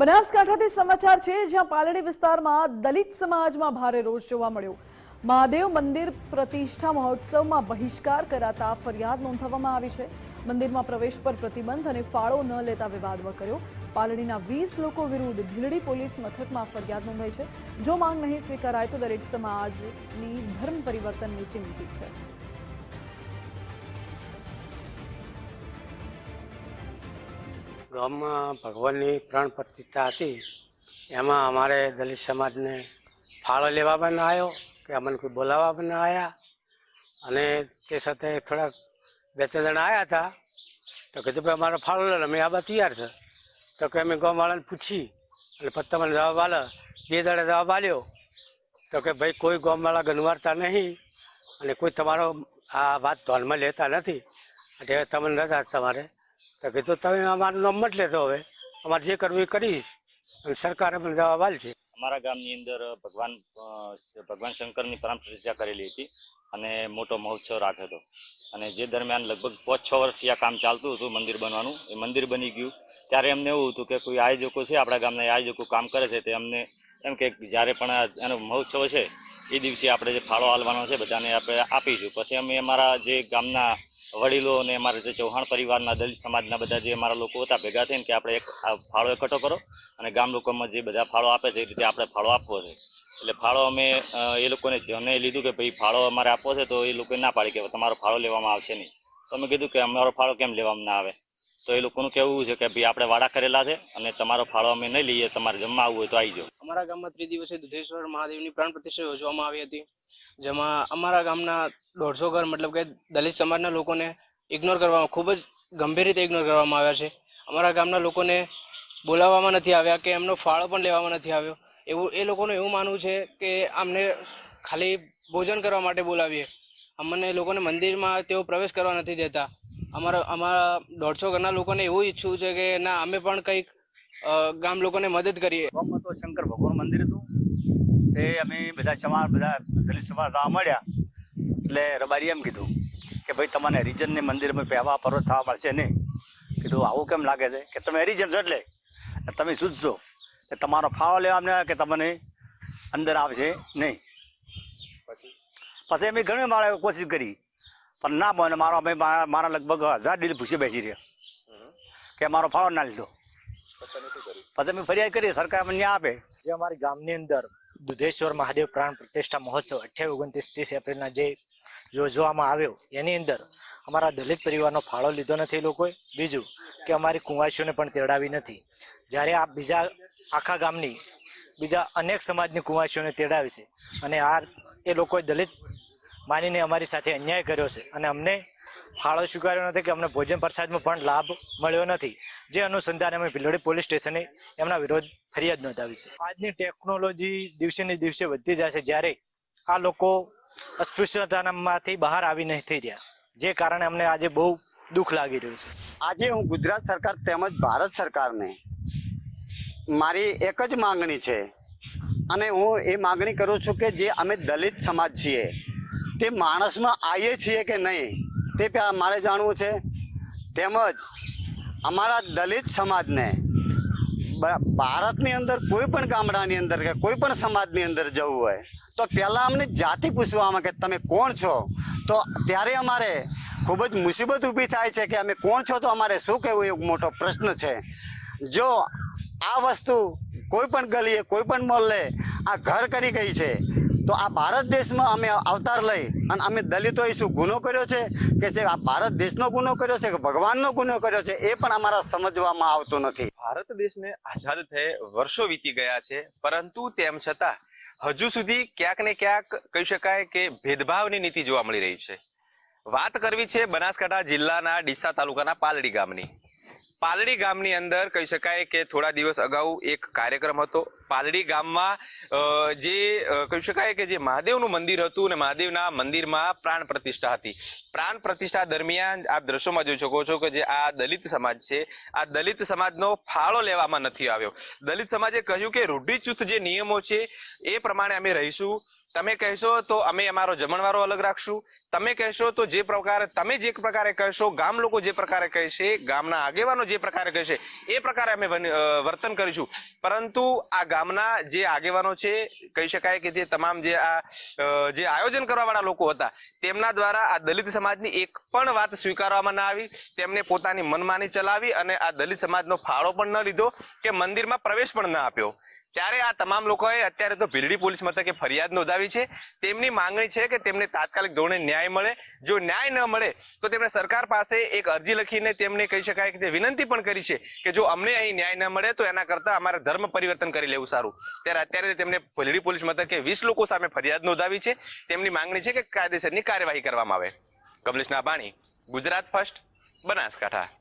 બનાસકાંઠાથી સમાચાર છે, જ્યાં પાલડી વિસ્તારમાં દલિત સમાજમાં ભારે રોષ જોવા મળ્યો. મહાદેવ મંદિર પ્રતિષ્ઠા મહોત્સવમાં બહિષ્કાર કરાતા ફરિયાદ નોંધાવવામાં આવી છે. મંદિરમાં પ્રવેશ પર પ્રતિબંધ અને ફાળો ન લેતા વિવાદ વકર્યો. પાલડીના વીસ લોકો વિરુદ્ધ ભીલડી પોલીસ મથકમાં ફરિયાદ નોંધાઈ છે. જો માંગ નહીં સ્વીકારાય તો દલિત સમાજની ધર્મ પરિવર્તનની ચીમકી છે. ગામમાં ભગવાનની પ્રાણ પ્રતિષ્ઠા હતી. એમાં અમારે દલિત સમાજને ફાળો લેવા પણ આવ્યો કે અમને કોઈ બોલાવવા પણ આવ્યા. અને તે સાથે થોડાક બે ત્રણ જણા આવ્યા હતા. તો કીધું ભાઈ, અમારો ફાળો લે અમે આ બધા તૈયાર છે. તો કે અમે ગામવાળાને પૂછી, અને પત્તામાં જવાબ આલે. બે દાડે જવાબ આલ્યો. તો કે ભાઈ, કોઈ ગામવાળા ગણવારતા નહીં અને કોઈ તમારો આ વાત ધ્યાનમાં લેતા નથી. એટલે તમને રજા તમારે. તો કીધું તમે અમારું મત લેતો હવે. અમારે જે કરવું એ કરીશ. અને સરકારે પણ જવાબ આલશે અમારા ગામની અંદર ભગવાન ભગવાન શંકરની પ્રાણ પ્રતિષ્ઠા કરેલી હતી અને મોટો મહોત્સવ રાખ્યો હતો. અને જે દરમિયાન લગભગ પાંચ, છ વર્ષથી આ કામ ચાલતું હતું મંદિર બનવાનું, એ મંદિર બની ગયું. ત્યારે એમને એવું હતું કે કોઈ આયોજકો છે, આપણા ગામના આયોજકો કામ કરે છે, તે અમને એમ કે જ્યારે પણ એનો મહોત્સવ છે, એ દિવસે આપણે જે ફાળો હાલવાનો છે, બધાને આપણે આપીશું. પછી અમે અમારા જે ગામના વડીલો અને અમારા જે ચૌહાણ પરિવારના દલિત સમાજના બધા જે અમારા લોકો હતા, ભેગા થઈને કે આપણે એક ફાળો એકઠો કરો અને ગામ લોકોમાં જે બધા ફાળો આપે છે, એ રીતે આપણે ફાળો આપવો છે. એટલે ફાળો અમે એ લોકોને ધ્યાને લીધું કે ભાઈ ફાળો અમારે આપવો છે તો એ લોકોએ ના પાડી કે તમારો ફાળો લેવામાં આવશે નહીં. તો અમે કીધું કે અમારો ફાળો કેમ લેવામાં ના આવે? તો એ લોકોનું કહેવું છે કે ભાઈ આપણે વાડા કરેલા છે અને તમારો ફાળો અમે નહીં લઈએ, તમારે જમવા આવવું હોય તો આવી જાઓ. અમારા ગામમાં ત્રિદિવસીય દુધેશ્વર મહાદેવની પ્રાણ પ્રતિષ્ઠા યોજવામાં આવી હતી. જેમાં અમારા ગામના દોઢસો ઘર, મતલબ કે દલિત સમાજના લોકોને ઇગ્નોર કરવામાં, ખૂબ જ ગંભીર રીતે ઇગ્નોર કરવામાં આવ્યા છે. અમારા ગામના લોકોને બોલાવવામાં નથી આવ્યા કે એમનો ફાળો પણ લેવામાં નથી આવ્યો. એવું, એ લોકોનું એવું માનવું છે કે અમને ખાલી ભોજન કરવા માટે બોલાવીએ. અમને લોકોને મંદિરમાં તેઓ પ્રવેશ કરવા નથી દેતા. અમારા અમારા દોઢસો ઘરના લોકોને એવું ઈચ્છવું છે કે ના, અમે પણ કંઈક ગામ લોકોને મદદ કરીએ. શંકર ભગવાન મંદિર હતું. તે અમે બધા સમાજ બધા દલિત સમાજ આવવા મળ્યા. એટલે રબારી એમ કીધું કે ભાઈ તમને હરિજનને મંદિરમાં પહેવા પર્વત થવા મળશે નહીં. કીધું આવું કેમ લાગે છે? કે તમે હરિજન છો એટલે? તમે સૂચજો કે તમારો ફાળો લેવા અમને કે તમને અંદર આવશે નહીં. પછી? અમે ઘણી મારે કોશિશ કરી. પણ ના બને મારો અમે મારા લગભગ હજાર ડીલ ભૂસી બેસી રહ્યા. કે મારો ફાળો ના લીધો. પછી અમે ફરિયાદ કરીએ, સરકાર અમને આપે. જે અમારી ગામની અંદર દુધેશ્વર મહાદેવ પ્રાણ પ્રતિષ્ઠા મહોત્સવ અઠ્યાવીસ, ઓગણત્રીસ, ત્રીસ એપ્રિલના જે યોજવામાં આવ્યો, એની અંદર અમારા દલિત પરિવારનો ફાળો લીધો નથી એ લોકોએ. બીજું કે અમારી કુંવાસીઓને પણ તેડાવી નથી. જ્યારે આ બીજા આખા ગામની બીજા અનેક સમાજની કુંવાસીઓને તેડાવી છે. અને આ એ લોકોએ દલિત માનીને અમારી સાથે અન્યાય કર્યો છે. અને અમને ફાળો સ્વીકાર્યો નથી કે અમને ભોજન પ્રસાદમાં પણ લાભ મળ્યો નથી. જે અનુસંધાને અમે ભીલોડી પોલીસ સ્ટેશને એમના વિરોધ ફરિયાદ નોંધાવી છે. આજની ટેકનોલોજી દિવસે ને દિવસે વધતી જાય છે જ્યારે આ લોકો અસ્પૃશ્યતામાંથી બહાર આવી નથી રહ્યા, જે કારણે અમને આજે બહુ દુઃખ લાગી રહ્યું છે. આજે હું ગુજરાત સરકાર તેમજ ભારત સરકારને મારી એક જ માંગણી છે અને હું એ માગણી કરું છું કે જે અમે દલિત સમાજ છીએ, તે માણસમાં આવીએ છીએ કે નહીં તે મારે જાણવું છે. તેમજ અમારા દલિત સમાજને ભારતની અંદર કોઈ પણ ગામડાની અંદર કે કોઈ પણ સમાજની અંદર જવું હોય, તો પહેલાં અમને જાતિ પૂછવામાં કે તમે કોણ છો? તો ત્યારે અમારે ખૂબ જ મુસીબત ઊભી થાય છે કે અમે કોણ છો તો અમારે શું કહેવું એ મોટો પ્રશ્ન છે. જો આ વસ્તુ કોઈ પણ ગલીએ, કોઈ પણ મોહલ્લે આ ઘર કરી ગઈ છે તો આ ભારત દેશમાં અમે અવતાર લઈ અને અમે દલિતોએ શું ગુનો કર્યો છે? કે જે આ ભારત દેશનો ગુનો કર્યો છે કે ભગવાનનો ગુનો કર્યો છે એ પણ અમારા સમજવામાં આવતો નથી. ભારત દેશને આઝાદ થયે વર્ષો વીતી ગયા છે, પરંતુ તેમ છતાં હજુ સુધી ક્યાંક ને ક્યાંક કહી શકાય કે ભેદભાવની નીતિ જોવા મળી રહી છે. વાત કરવી છે બનાસકાંઠા જિલ્લાના ડીસા તાલુકાના પાલડી ગામની. પાલડી ગામની અંદર કહી શકાય કે થોડા દિવસ અગાઉ એક કાર્યક્રમ હતો પાલડી ગામમાં જે કહી શકાય કે જે મહાદેવનું મંદિર હતું અને મહાદેવના મંદિરમાં પ્રાણ પ્રતિષ્ઠા હતી. પ્રાણ પ્રતિષ્ઠા દરમિયાન આપ દ્રશ્યોમાં જોઈ શકો છો કે જે આ દલિત સમાજ છે, આ દલિત સમાજનો ફાળો લેવામાં નથી આવ્યો. દલિત સમાજે કહ્યું કે રૂઢિચુસ્ત જે નિયમો છે, એ પ્રમાણે અમે રહીશું. તમે કહેશો તો અમે અમારો જમણવારો અલગ રાખશું. તમે કહેશો તો જે પ્રકારે, તમે જે પ્રકારે કહેશો, ગામ લોકો જે પ્રકારે કહેશે, ગામના આગેવાનો જે પ્રકારે કહેશે, એ પ્રકારે અમે વર્તન કરીશું. પરંતુ આ ગામના જે આગેવાનો છે, કહી શકાય કે જે તમામ જે આ જે આયોજન કરવાવાળા લોકો હતા, તેમના દ્વારા આ દલિત સમાજની એક પણ વાત સ્વીકારવામાં ના આવી. તેમને પોતાની મનમાની ચલાવી અને આ દલિત સમાજનો ફાળો પણ ન લીધો કે મંદિરમાં પ્રવેશ પણ ન આપ્યો. ત્યારે આ તમામ લોકોએ અત્યારે તો ભીલડી પોલીસ મથકે ફરિયાદ નોંધાવી છે. તેમની માંગણી છે કે તેમને તાત્કાલિક ધોરણે ન્યાય મળે. જો ન્યાય ન મળે, તો તેમણે સરકાર પાસે એક અરજી લખીને તેમને કહી શકાય કે તે વિનંતી પણ કરી છે કે જો અમને અહીં ન્યાય ન મળે, તો એના કરતાં અમારે ધર્મ પરિવર્તન કરી લેવું સારું. ત્યારે અત્યારે તેમને ભીલડી પોલીસ મથકે વીસ લોકો સામે ફરિયાદ નોંધાવી છે. તેમની માંગણી છે કે કાયદેસરની કાર્યવાહી કરવામાં આવે. કમલેશ નાભાણી ગુજરાત ફર્સ્ટ, બનાસકાંઠા.